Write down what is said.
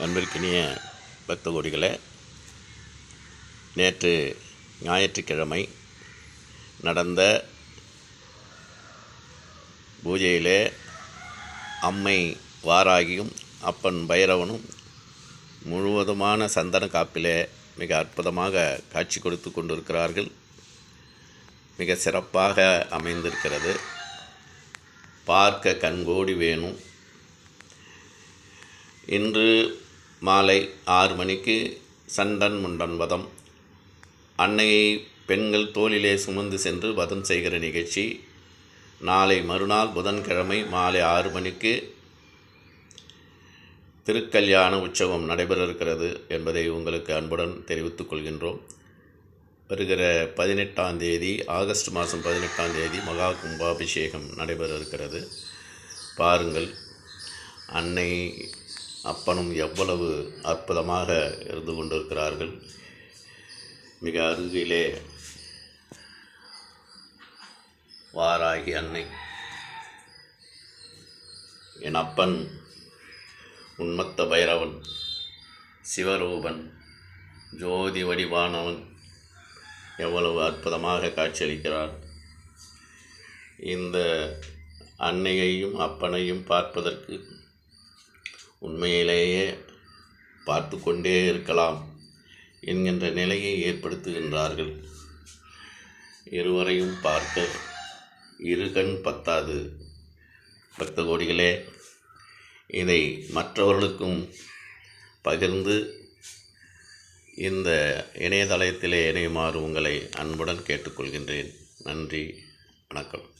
அன்பிற்கினிய பக்த கோடிகளே நேற்று ஞாயிற்றுக்கிழமை நடந்த பூஜையிலே அம்மை வாராகியும் அப்பன் பைரவனும் முழுவதுமான சந்தன காப்பிலே மிக அற்புதமாக காட்சி கொடுத்து கொண்டிருக்கிறார்கள். மிக சிறப்பாக அமைந்திருக்கிறது. பார்க்க கண்கோடி வேணும். இன்று மாலை ஆறு மணிக்கு சண்டன் முண்டன் வதம். அன்னையை பெண்கள் தோளிலே சுமந்து சென்று வதம் செய்கிற நிகழ்ச்சி. நாளை மறுநாள் புதன்கிழமை மாலை ஆறு மணிக்கு திருக்கல்யாண உற்சவம் நடைபெற இருக்கிறது என்பதை உங்களுக்கு அன்புடன் தெரிவித்துக் கொள்கின்றோம். வருகிற பதினெட்டாம் தேதி ஆகஸ்ட் மாதம் பதினெட்டாம் தேதி மகா கும்பாபிஷேகம் நடைபெற இருக்கிறது. பாருங்கள் அன்னை அப்பனும் எவ்வளவு அற்புதமாக இருந்து கொண்டிருக்கிறார்கள். மிக அருகிலே வாராகி அன்னை. என் அப்பன் உண்மத்த பைரவன் சிவரூபன் ஜோதி வடிவானவன் எவ்வளவு அற்புதமாக காட்சியளிக்கிறார் இந்த அன்னையையும் அப்பனையும் பார்ப்பதற்கு உண்மையிலேயே பார்த்து கொண்டே இருக்கலாம் என்கின்ற நிலையை ஏற்படுத்துகின்றார்கள். இருவரையும் பார்க்க இரு கண் பத்தாது. பக்த கோடிகளே. இதை மற்றவர்களுக்கும் பகிர்ந்து இந்த இணையதளத்திலே இணையுமாறு உங்களை அன்புடன் கேட்டுக்கொள்கின்றேன். நன்றி. வணக்கம்.